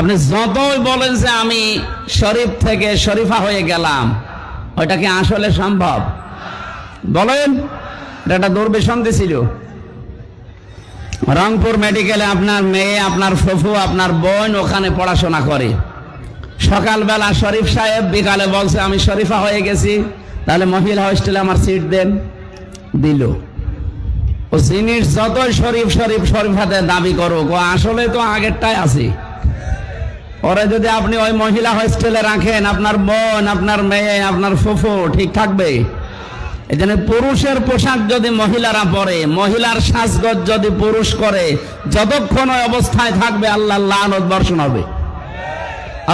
আপনি যতই বলেন যে আমি শরীফ থেকে শরীফা হয়ে গেলাম ওইটা কি আসলে সম্ভব? বলেন, এটা একটা দুর্বিসন্ধি ছিল। রংপুর মেডিকেলে আপনার মেয়ে, আপনার ফুফু, আপনার বোন ওখানে পড়াশোনা করে। সকালবেলা শরীফ সাহেব বিকালে বলছে, আমি শরীফা হয়ে গেছি, তাহলে মহিলা হোস্টেলে আমার সিট দেন। দিল। ও জিনিস যতই শরীফ শরীফ, শরীফাতে দাবি করুক, ও আসলে তো আগেরটাই আছে। ওরে যদি আপনি ওই মহিলা হোস্টেলে রাখেন, আপনার বোন, আপনার মেয়ে, আপনার ফুফু, ঠিক থাকবে? জন্য পুরুষের পোশাক যদি মহিলারা পরে, মহিলার সাজগজ যদি পুরুষ করে, যতক্ষণ ওই অবস্থায় থাকবে আল্লাহ বর্ষণ হবে।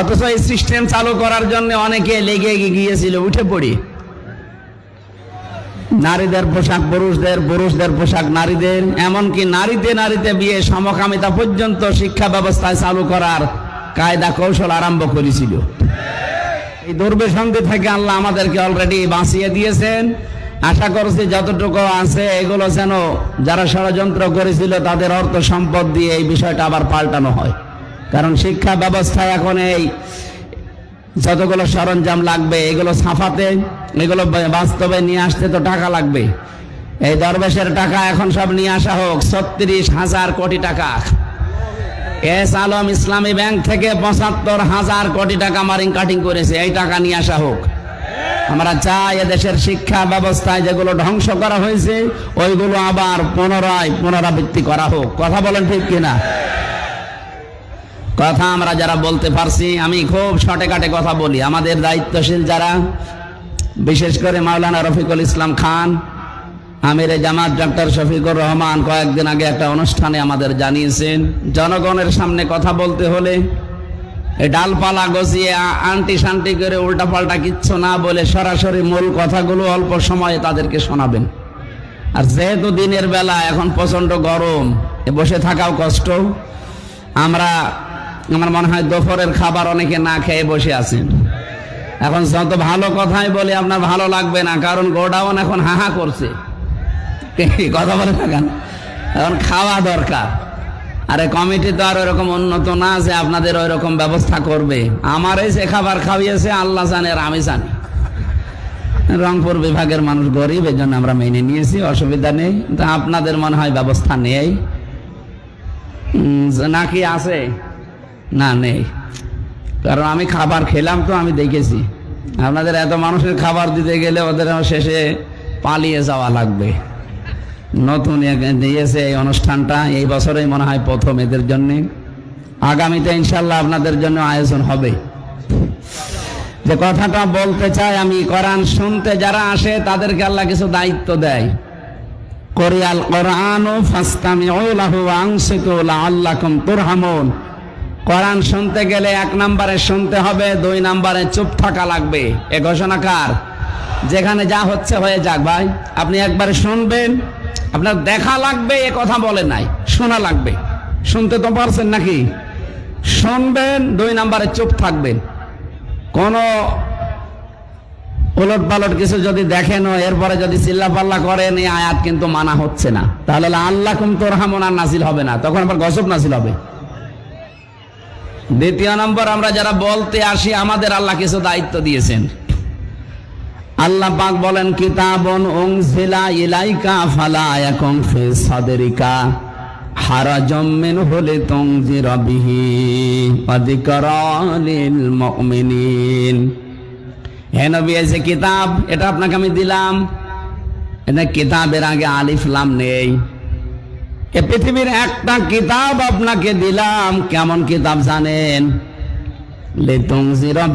অথচ এই সিস্টেম চালু করার জন্য অনেকে লেগে গিয়েছিল, উঠে পড়ি। নারীদের পোশাক পুরুষদের পুরুষদের পোশাক নারীদের, এমনকি নারীতে নারীতে বিয়ে সমকামিতা পর্যন্ত শিক্ষা ব্যবস্থায় চালু করার কায়দা কৌশল আরম্ভ করেছিল। এই দুর্বিসন্ধি থেকে আল্লাহ আমাদেরকে অলরেডি বাঁচিয়ে দিয়েছেন। আশা করছি যতটুকু আছে এগুলো যেন যারা ষড়যন্ত্র করেছিল তাদের অর্থ সম্পদ দিয়ে এই বিষয়টা আবার পাল্টানো হয়। কারণ শিক্ষা ব্যবস্থায় এখন এই যতগুলো সরঞ্জাম লাগবে, এগুলো ছাপাতে, এগুলো বাস্তবে নিয়ে আসতে তো টাকা লাগবে। এই দরবেশের টাকা এখন সব নিয়ে আসা হোক, ছত্রিশ হাজার কোটি টাকা। এস আলম ইসলামী ব্যাংক থেকে পঁচাত্তর হাজার কোটি টাকা মারিং কাটিং করেছে। এই টাকা নিয়ে আসা হোক। আমরা চাই এদেশের শিক্ষা ব্যবস্থায় যেগুলো ধ্বংস করা হয়েছে, ওইগুলো আবার পুনরায় পুনরাবৃত্তি করা হোক। কথা বলেন ঠিক কিনা? কথা আমরা যারা বলতে পারছি, আমি খুব শর্টে কাটে কথা বলি। আমাদের দায়িত্বশীল যারা, বিশেষ করে মাওলানা রফিকুল ইসলাম খান আমির জামাত ডক্টর শফিকুর রহমান কয়েকদিন আগে একটা অনুষ্ঠানে আমাদের জানিয়েছেন, জনগণের সামনে কথা বলতে হলে ডালপালা গজিয়ে আন্টি শান্টি করে উল্টাপাল্টা কিচ্ছু না বলে সরাসরি মূল কথাগুলো অল্প সময়ে তাদেরকে শোনাবেন। আর যেহেতু দিনের বেলা, এখন প্রচণ্ড গরম বসে থাকাও কষ্ট। আমরা, আমার মনে হয় দুপুরের খাবার অনেকে না খেয়ে বসে আছেন। এখন যত ভালো কথাই বলে, আপনার ভালো লাগবে না, কারণ গোডাউন এখন হাহা করছে। কথা বলে থাকেন। এখন খাওয়া দরকার। আরে কমিটি তো আর ওরকম উন্নত না যে আপনাদের ওই রকম ব্যবস্থা করবে। আমার এই যে খাবার খাওয়িয়েছে, আল্লাহ জানে আর আমি জানি। রংপুর বিভাগের মানুষ গরিব এই জন্য আমরা মেনে নিয়েছি, অসুবিধা নেই। তা আপনাদের মনে হয় ব্যবস্থা নেই? নাকি আছে? না, নেই। কারণ আমি খাবার খেলাম তো, আমি দেখেছি। আপনাদের এত মানুষের খাবার দিতে গেলে ওদের শেষে পালিয়ে যাওয়া লাগবে। নতুন দিয়েছে এই অনুষ্ঠানটা। এই বছরেই মনে হয় প্রথম এদের জন্য। আগামীতে ইনশাল্লাহ আপনাদের জন্য আয়োজন হবে। যে কথাটা বলতে চাই আমি, কোরআন শুনতে যারা আসে, তাদেরকে আল্লাহ কিছু দায়িত্ব দেয়। কোরিয়াল কোরআন লাআল্লাকুম তুরহামুন। কোরআন শুনতে গেলে এক নম্বরে শুনতে হবে, দুই নম্বরে চুপ থাকা লাগবে। এ ঘোষণা কার? যেখানে যা হচ্ছে হয়ে যাক ভাই। আপনি একবার শুনবেন আপনার দেখা লাগবে, এ কথা বলে নাই, শোনা লাগবে। শুনতে তো পারছেন নাকি? শুনবেন, দুই নম্বরে চুপ থাকবেন। কোনো উলট পালট কিছু যদি দেখেন এরপরে যদি চিল্লা পাল্লা করেন, এই আয়াত কিন্তু মানা হচ্ছে না। তাহলে আল্লাহ কুম তোর হামনার নাসিল হবে না। তখন আবার গসব নাসিল হবে। দ্বিতীয় নম্বর, আমরা যারা বলতে আসি, আমাদের আল্লাহ কিছু দায়িত্ব দিয়েছেন। আল্লাহ পাক বলেন, কিতাবন উনজিলা ইলাইকা ফালা ইয়াকুম ফি সাদরিকা হারাজাম মিন হলে তুনজিরা বিহি যিকরা লিল মুমিনিন। হে নবী, এই যে কিতাব, এটা আপনাকে আমি দিলাম। এটা কিতাবের আগে আলিফ লাম নেই। এ পৃথিবীর একটা কিতাব আপনাকে দিলাম। কেমন কিতাব জানেন?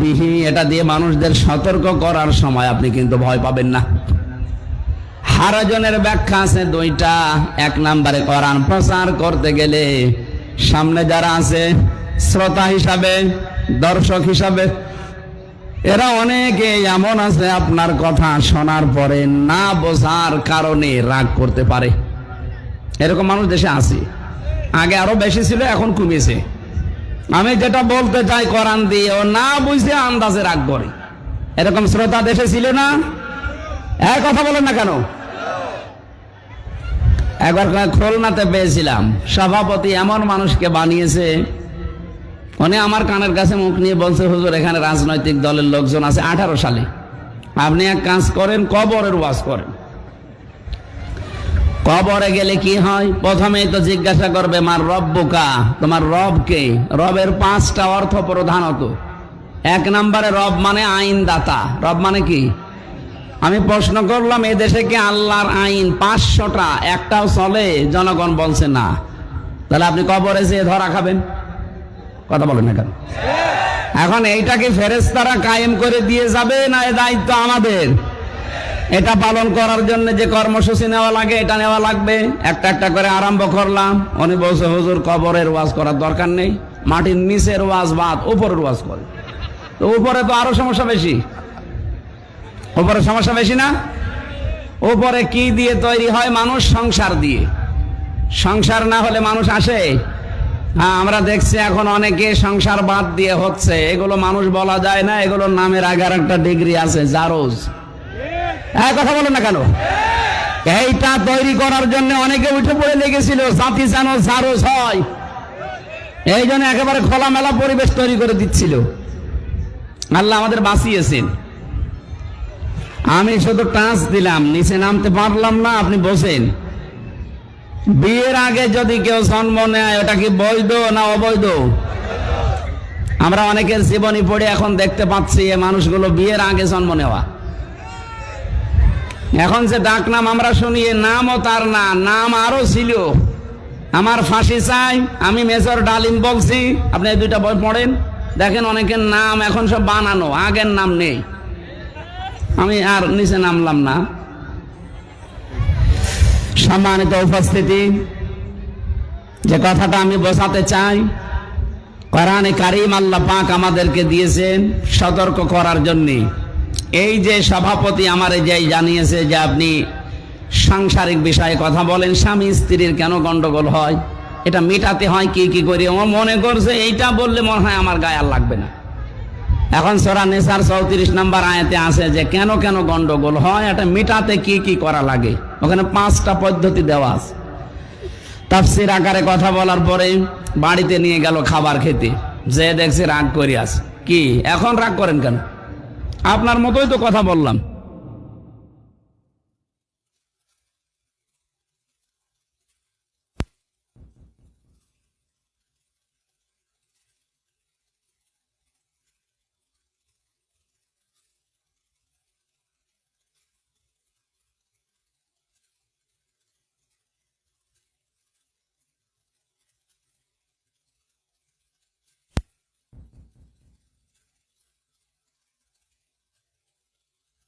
বিহি এটা দিয়ে মানুষদের সতর্ক করার সময় আপনি কিন্তু ভয় পাবেন না। হারাজনের ব্যাখ্যা আছে দুইটা। এক নম্বরে কোরআন প্রচার করতে গেলে সামনে যারা আছে, শ্রোতা হিসাবে, দর্শক হিসাবে, এরা অনেকে এমন আছে, আপনার কথা শোনার পরে না বোঝার কারণে রাগ করতে পারে। এরকম মানুষ দেশে আছে। আগে আরও বেশি ছিল, এখন কমিয়েছে। আমি যেটা বলতে চাই কোরআন দিয়ে, ও না বুঝতে আন্দাজে করে। এরকম শ্রোতা দেশে ছিল না? এক কথা বলেন না কেন? একবার খুলনাতে পেয়েছিলাম। সভাপতি এমন মানুষকে বানিয়েছে, উনি আমার কানের কাছে মুখ নিয়ে বলছে, হুজুর, এখানে রাজনৈতিক দলের লোকজন আছে, আঠারো সালে। আপনি এক কাজ করেন, কবরের ওয়াজ করেন। কবরে গেলে কি হয়? প্রথমেই তো জিজ্ঞাসা করবে, মার রব্বুকা তোমার রব কে? রবের পাঁচটা অর্থ প্রধানত। এক নম্বরে রব মানে আইন দাতা রব মানে কি? আমি প্রশ্ন করলাম এই দেশে কি আল্লাহর আইন পাঁচশোটা? একটাও চলে? জনগণ বলছে, না। তাহলে আপনি কবরে যেয়ে ধরা খাবেন। কথা বলেন না কেন? এখন এইটাকে ফেরেস্তারা কায়েম করে দিয়ে যাবে না, এ দায়িত্ব আমাদের? এটা পালন করার জন্য যে কর্মসূচি নেওয়া লাগে, এটা নেওয়া লাগবে। একটা একটা করে আরম্ভ করলাম। উনি বলছে, হুজুর, কবরের ওয়াজ করার দরকার নেই। মাটির নিচের ওয়াজ বাদ, উপরের ওয়াজ করে। তো উপরে তো আরও সমস্যা বেশি। উপরে সমস্যা বেশি না? উপরে কি দিয়ে তৈরি হয়? মানুষ সংসার দিয়ে। সংসার না হলে মানুষ আসে? হ্যাঁ আমরা দেখছি এখন অনেকে সংসার বাদ দিয়ে হচ্ছে। এগুলো মানুষ বলা যায় না, এগুলোর নামের আগে একটা ডিগ্রি আছে, জারোজ। হ্যাঁ কথা বলেন না কেন? এইটা তৈরি করার জন্য অনেকে উঠে পড়ে লেগেছিল, জাতি যেন জারোজ হয় এই জন্য একেবারে খোলামেলা পরিবেশ তৈরি করে দিচ্ছিল। আল্লাহ আমাদের বাঁচিয়েছেন। আমি শুধু টাচ দিলাম, নিচে নামতে পারলাম না, আপনি বসেন। বিয়ের আগে যদি কেউ জন্ম নেয়, ওটা কি বৈধ না অবৈধ? আমরা অনেকের জীবনী পড়ে এখন দেখতে পাচ্ছি এই মানুষগুলো বিয়ের আগে জন্ম নেওয়া। এখন যে ডাক নাম আমরা শুনি নামও তার না, নাম আরও ছিল। আমার ফাঁসি চাই, আমি মেজর ডালিম বলছি। আপনি এই দুইটা বই পড়েন। দেখেন অনেকের নাম এখন সব বানানো, আগের নাম নেই। আমি আর নিচে নামলাম না। সম্মানিত উপস্থিতি, যে কথাটা আমি বোঝাতে চাই, কোরআনে কারিম আল্লাহ পাক আমাদেরকে দিয়েছেন সতর্ক করার জন্য। এই যে সভাপতি আমার যে জানিয়েছে যে আপনি সাংসারিক বিষয়ে কথা বলেন, স্বামী স্ত্রীর কেন গন্ডগোল হয়? এটা মেটাতে হয় কি কি করি? ও মনে করছে এইটা বললে মনে হয় আমার গায়ে আর লাগবে না। এখন সোরা নেসার চৌত্রিশ নম্বর আয়াতে আছে যে, কেন কেন গন্ডগোল হয়? এটা মেটাতে কি কি করা লাগে? ওখানে পাঁচটা পদ্ধতি দেওয়া আছে। তাফসির আকারে কথা বলার পরে বাড়িতে নিয়ে গেল খাবার খেতে। যে দেখছে রাগ করে কি? এখন রাগ করেন কেন? আপনার মতোই তো কথা বললাম।